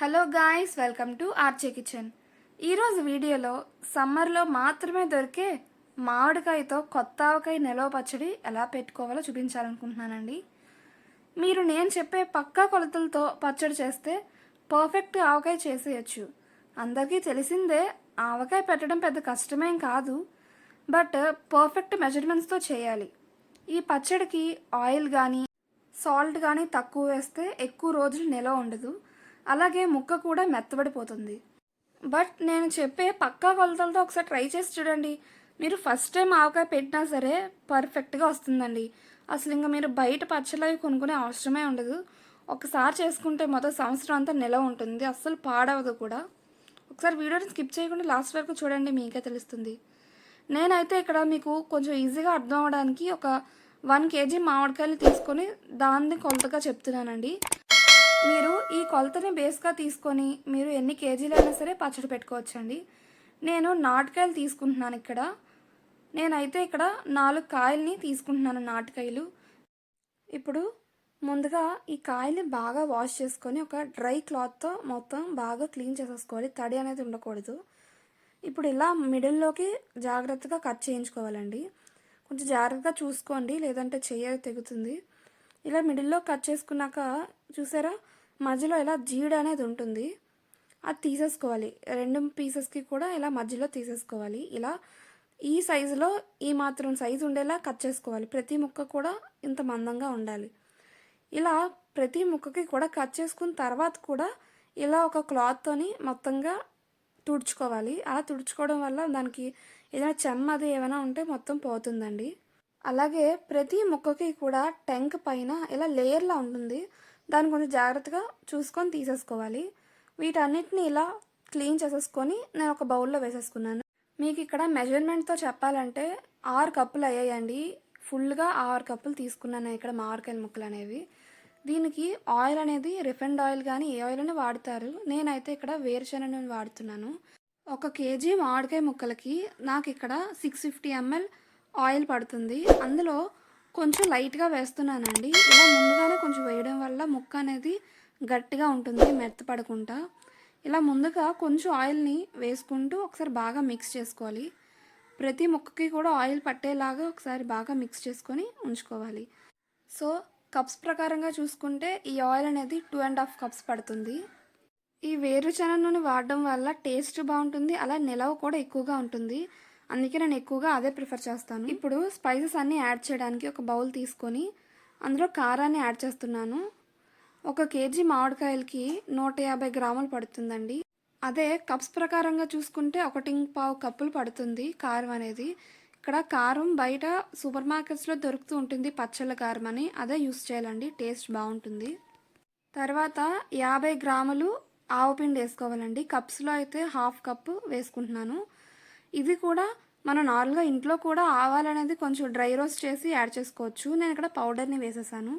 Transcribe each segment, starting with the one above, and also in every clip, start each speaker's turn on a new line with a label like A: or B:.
A: Hello guys welcome to ఆర్చే kitchen. ఈరోజు వీడియోలో సమ్మర్లో మాత్రమే దొరికే మామిడికాయతో కొత్త ఆవకాయ నిలవ పచ్చడి ఎలా పెట్టుకోవాలో చూపించాలనుకుంటున్నానండి. మీరు నేను చెప్పే పక్కా కొలతలతో పచ్చడి చేస్తే పర్ఫెక్ట్ ఆవకాయ చేసేయచ్చు. అందరికీ తెలిసిందే ఆవకాయ పెట్టడం పెద్ద కష్టమేం కాదు బట్ పర్ఫెక్ట్ మెజర్మెంట్స్తో చేయాలి. ఈ పచ్చడికి ఆయిల్ కానీ సాల్ట్ కానీ తక్కువ వేస్తే ఎక్కువ రోజులు నిలవ ఉండదు. అలాగే ముక్క కూడా మెత్తబడిపోతుంది. బట్ నేను చెప్పే పక్కా కొలతలతో ఒకసారి ట్రై చేసి చూడండి. మీరు ఫస్ట్ టైం ఆవకాయ పెట్టినా సరే పర్ఫెక్ట్గా వస్తుందండి. అసలు ఇంకా మీరు బయట పచ్చలవి అవి కొనుక్కునే అవసరమే ఉండదు. ఒకసారి చేసుకుంటే మొత్తం సంవత్సరం అంతా నిలవ ఉంటుంది. అస్సలు పాడవదు కూడా. ఒకసారి వీడియోని స్కిప్ చేయకుండా లాస్ట్ వరకు చూడండి మీకే తెలుస్తుంది. నేనైతే ఇక్కడ మీకు కొంచెం ఈజీగా అర్థం అవ్వడానికి ఒక వన్ కేజీ మామిడికాయలు తీసుకొని దాన్ని కొలతగా చెప్తున్నానండి. మీరు ఈ కొలతని బేస్గా తీసుకొని మీరు ఎన్ని కేజీలైనా సరే పచ్చడి పెట్టుకోవచ్చండి. నేను నాటకాయలు తీసుకుంటున్నాను ఇక్కడ. నేనైతే ఇక్కడ నాలుగు కాయల్ని తీసుకుంటున్నాను నాటకాయలు. ఇప్పుడు ముందుగా ఈ కాయల్ని బాగా వాష్ చేసుకొని ఒక డ్రై క్లాత్తో మొత్తం బాగా క్లీన్ చేసేసుకోవాలి. తడి అనేది ఉండకూడదు. ఇప్పుడు ఇలా మిడిల్లోకి జాగ్రత్తగా కట్ చేయించుకోవాలండి. కొంచెం జాగ్రత్తగా చూసుకోండి. లేదంటే చెయ్య తెగుతుంది. ఇలా మిడిల్లో కట్ చేసుకున్నాక చూసారా? మధ్యలో ఇలా జీడ అనేది ఉంటుంది. అది తీసేసుకోవాలి. రెండు పీసెస్కి కూడా ఇలా మధ్యలో తీసేసుకోవాలి. ఇలా ఈ సైజులో ఈ మాత్రం సైజు ఉండేలా కట్ చేసుకోవాలి. ప్రతి ముక్క కూడా ఇంత మందంగా ఉండాలి. ఇలా ప్రతి ముక్కకి కూడా కట్ చేసుకున్న తర్వాత కూడా ఇలా ఒక క్లాత్తోని మొత్తంగా తుడుచుకోవాలి. అలా తుడుచుకోవడం వల్ల దానికి ఏదైనా చెమ్మ అది ఏమైనా ఉంటే మొత్తం పోతుందండి. అలాగే ప్రతి ముక్కకి కూడా టెంక్ పైన ఇలా లేయర్లా ఉంటుంది. దాన్ని కొంచెం జాగ్రత్తగా చూసుకొని తీసేసుకోవాలి. వీటన్నిటిని ఇలా క్లీన్ చేసేసుకొని నేను ఒక బౌల్లో వేసేసుకున్నాను. మీకు ఇక్కడ మెజర్మెంట్తో చెప్పాలంటే ఆరు కప్పులు అయ్యాయండి. ఫుల్గా ఆరు కప్పులు తీసుకున్నాను ఇక్కడ మామిడికాయల ముక్కలు అనేవి. దీనికి ఆయిల్ అనేది రిఫైండ్ ఆయిల్ కానీ ఏ ఆయిల్ అని వాడతారు. నేనైతే ఇక్కడ వేరుశనగ నూనె వాడుతున్నాను. ఒక కేజీ మామిడికాయ ముక్కలకి నాకు ఇక్కడ సిక్స్ ఫిఫ్టీ ఎంఎల్ ఆయిల్ పడుతుంది. అందులో కొంచెం లైట్గా వేస్తున్నానండి. ఇలా ముందుగానే కొంచెం వేయడం వల్ల ముక్క అనేది గట్టిగా ఉంటుంది మెత్తపడకుండా ఇలా ముందుగా కొంచెం ఆయిల్ని వేసుకుంటూ ఒకసారి బాగా మిక్స్ చేసుకోవాలి. ప్రతి ముక్కకి కూడా ఆయిల్ పట్టేలాగా ఒకసారి బాగా మిక్స్ చేసుకొని ఉంచుకోవాలి. సో కప్స్ ప్రకారంగా చూసుకుంటే ఈ ఆయిల్ అనేది టూ అండ్ హాఫ్ కప్స్ పడుతుంది. ఈ వేరుశనగ నూనె వాడడం వల్ల టేస్ట్ బాగుంటుంది. అలా నిలవ కూడా ఎక్కువగా ఉంటుంది. అందుకే నేను ఎక్కువగా అదే ప్రిఫర్ చేస్తాను. ఇప్పుడు స్పైసెస్ అన్నీ యాడ్ చేయడానికి ఒక బౌల్ తీసుకొని అందులో కారాన్ని యాడ్ చేస్తున్నాను. ఒక కేజీ మామిడికాయలకి నూట యాభై గ్రాములు పడుతుందండి. అదే కప్స్ ప్రకారంగా చూసుకుంటే ఒకటి పావు కప్పులు పడుతుంది కారం అనేది. ఇక్కడ కారం బయట సూపర్ మార్కెట్స్లో దొరుకుతూ ఉంటుంది పచ్చళ్ళ కారం అని. అదే యూస్ చేయాలండి టేస్ట్ బాగుంటుంది. తర్వాత యాభై గ్రాములు ఆవు పిండి వేసుకోవాలండి. కప్స్లో అయితే హాఫ్ కప్పు వేసుకుంటున్నాను. ఇది కూడా మనం నార్మల్గా ఇంట్లో కూడా ఆవాలనేది కొంచెం డ్రై రోస్ట్ చేసి యాడ్ చేసుకోవచ్చు. నేను ఇక్కడ పౌడర్ని వేసేసాను.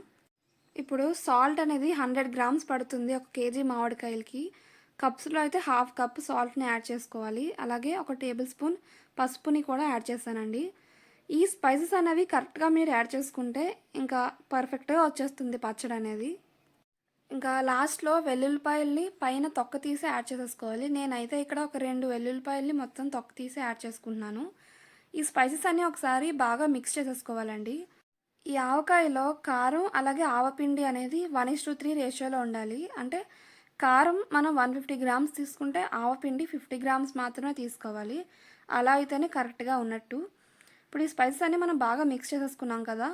A: ఇప్పుడు సాల్ట్ అనేది హండ్రెడ్ గ్రామ్స్ పడుతుంది ఒక కేజీ మామిడికాయలకి. కప్స్లో అయితే హాఫ్ కప్ సాల్ట్ని యాడ్ చేసుకోవాలి. అలాగే ఒక టేబుల్ స్పూన్ పసుపుని కూడా యాడ్ చేశానండి. ఈ స్పైసెస్ అనేవి కరెక్ట్గా మీరు యాడ్ చేసుకుంటే ఇంకా పర్ఫెక్ట్గా వచ్చేస్తుంది పచ్చడి అనేది ఇంకా లాస్ట్లో వెల్లుల్లిపాయల్ని పైన తొక్క తీసి యాడ్ చేసేసుకోవాలి. నేనైతే ఇక్కడ ఒక రెండు వెల్లుల్లిపాయల్ని మొత్తం తొక్క తీసి యాడ్ చేసుకుంటున్నాను. ఈ స్పైసెస్ అన్నీ ఒకసారి బాగా మిక్స్ చేసేసుకోవాలండి. ఈ ఆవకాయలో కారం అలాగే ఆవపిండి అనేది వన్ ఇస్ టు త్రీ రేషియోలో ఉండాలి. అంటే కారం మనం వన్ ఫిఫ్టీ గ్రామ్స్ తీసుకుంటే ఆవపిండి ఫిఫ్టీ గ్రామ్స్ మాత్రమే తీసుకోవాలి. అలా అయితేనే కరెక్ట్గా ఉన్నట్టు. ఇప్పుడు ఈ స్పైసెస్ అన్నీ మనం బాగా మిక్స్ చేసేసుకున్నాం కదా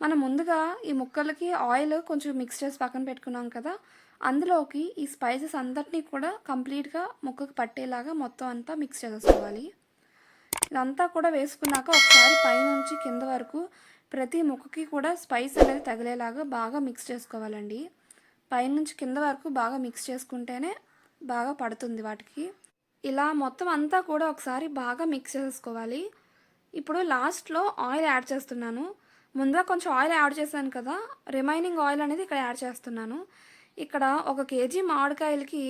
A: మనం ముందుగా ఈ ముక్కలకి ఆయిల్ కొంచెం మిక్స్ చేసి పక్కన పెట్టుకున్నాం కదా అందులోకి ఈ స్పైసెస్ అందరినీ కూడా కంప్లీట్గా ముక్కకు పట్టేలాగా మొత్తం అంతా మిక్స్ చేసేసుకోవాలి. ఇదంతా కూడా వేసుకున్నాక ఒకసారి పైనుంచి కింద వరకు ప్రతి ముక్కకి కూడా స్పైస్ అనేది తగిలేలాగా బాగా మిక్స్ చేసుకోవాలండి. పైనుంచి కింద వరకు బాగా మిక్స్ చేసుకుంటేనే బాగా పడుతుంది వాటికి. ఇలా మొత్తం అంతా కూడా ఒకసారి బాగా మిక్స్ చేసుకోవాలి ఇప్పుడు లాస్ట్లో ఆయిల్ యాడ్ చేస్తున్నాను. ముందుగా కొంచెం ఆయిల్ యాడ్ చేశాను కదా రిమైనింగ్ ఆయిల్ అనేది ఇక్కడ యాడ్ చేస్తున్నాను. ఇక్కడ ఒక KG మామిడికాయలకి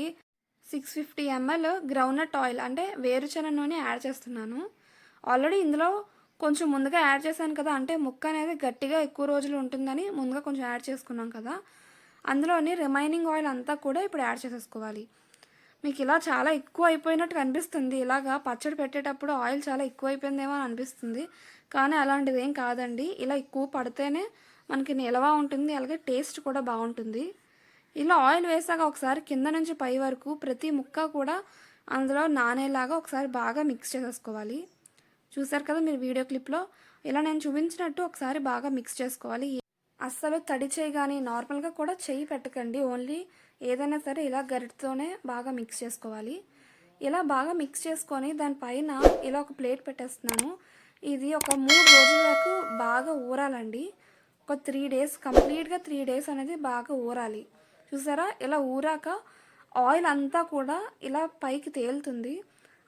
A: six fifty ML groundnut oil అంటే వేరుశనగ నూనె యాడ్ చేస్తున్నాను. ఆల్రెడీ ఇందులో కొంచెం ముందుగా యాడ్ చేశాను కదా అంటే ముక్క అనేది గట్టిగా ఎక్కువ రోజులు ఉంటుందని ముందుగా కొంచెం యాడ్ చేసుకున్నాం కదా. అందులోని రిమైనింగ్ ఆయిల్ అంతా కూడా ఇప్పుడు యాడ్ చేసేసుకోవాలి. మీకు ఇలా చాలా ఎక్కువ అయిపోయినట్టు కనిపిస్తుంది. ఇలాగా పచ్చడి పెట్టేటప్పుడు ఆయిల్ చాలా ఎక్కువ అయిపోయిందేమో అని అనిపిస్తుంది. కానీ అలాంటిది ఏం కాదండి. ఇలా ఎక్కువ పడితేనే మనకి నిలవ ఉంటుంది. అలాగే టేస్ట్ కూడా బాగుంటుంది. ఇలా ఆయిల్ వేసాక ఒకసారి కింద నుంచి పై వరకు ప్రతి ముక్క కూడా అందులో నానేలాగా ఒకసారి బాగా మిక్స్ చేసేసుకోవాలి. చూసారు కదా మీరు వీడియో క్లిప్లో? ఇలా నేను చూపించినట్టు ఒకసారి బాగా మిక్స్ చేసుకోవాలి. అస్సలు తడి చేయి కానీ నార్మల్గా కూడా చెయ్యి పెట్టకండి. ఓన్లీ ఏదైనా సరే ఇలా గరిటతోనే బాగా మిక్స్ చేసుకోవాలి. ఇలా బాగా మిక్స్ చేసుకొని దానిపైన ఇలా ఒక ప్లేట్ పెట్టేస్తున్నాను. ఇది ఒక మూడు రోజుల వరకు బాగా ఊరాలండి. ఒక త్రీ డేస్ కంప్లీట్గా త్రీ డేస్ అనేది బాగా ఊరాలి. చూసారా? ఇలా ఊరాక ఆయిల్ అంతా కూడా ఇలా పైకి తేలుతుంది.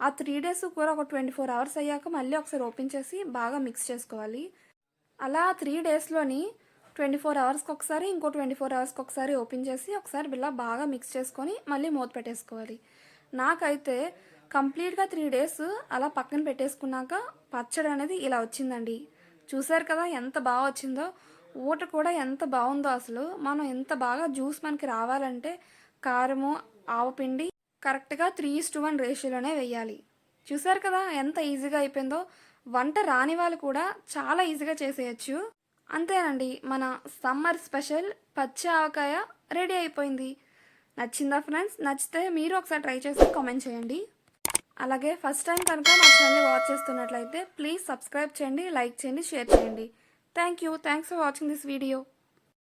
A: ఆ త్రీ డేస్ కూడా ఒక ట్వంటీ ఫోర్ అవర్స్ అయ్యాక మళ్ళీ ఒకసారి ఓపెన్ చేసి బాగా మిక్స్ చేసుకోవాలి. అలా త్రీ డేస్లోని ట్వంటీ ఫోర్ అవర్స్కి ఒకసారి ఇంకో ట్వంటీ ఫోర్ అవర్స్కి ఒకసారి ఓపెన్ చేసి ఒకసారి బిల్లా బాగా మిక్స్ చేసుకొని మళ్ళీ మూత పెట్టేసుకోవాలి. నాకైతే కంప్లీట్గా త్రీ డేస్ అలా పక్కన పెట్టేసుకున్నాక పచ్చడి అనేది ఇలా వచ్చిందండి. చూసారు కదా ఎంత బాగా వచ్చిందో? ఊట కూడా ఎంత బాగుందో అసలు. మనం ఎంత బాగా జ్యూస్ మనకి రావాలంటే కారము ఆవపిండి కరెక్ట్గా త్రీ టు వన్ రేషియోలోనే వేయాలి. చూసారు కదా ఎంత ఈజీగా అయిపోయిందో? వంట రాని వాళ్ళు కూడా చాలా ఈజీగా చేసేయచ్చు. అంతేనండి మన సమ్మర్ స్పెషల్ పచ్చి ఆవకాయ రెడీ అయిపోయింది. నచ్చిందా ఫ్రెండ్స్? నచ్చితే మీరు ఒకసారి ట్రై చేసి కామెంట్ చేయండి. అలాగే ఫస్ట్ టైం కనుక మా ఛానల్ వాచ్ చేస్తున్నట్లయితే ప్లీజ్ సబ్స్క్రైబ్ చేయండి లైక్ చేయండి షేర్ చేయండి. Thank you. Thanks for watching this video.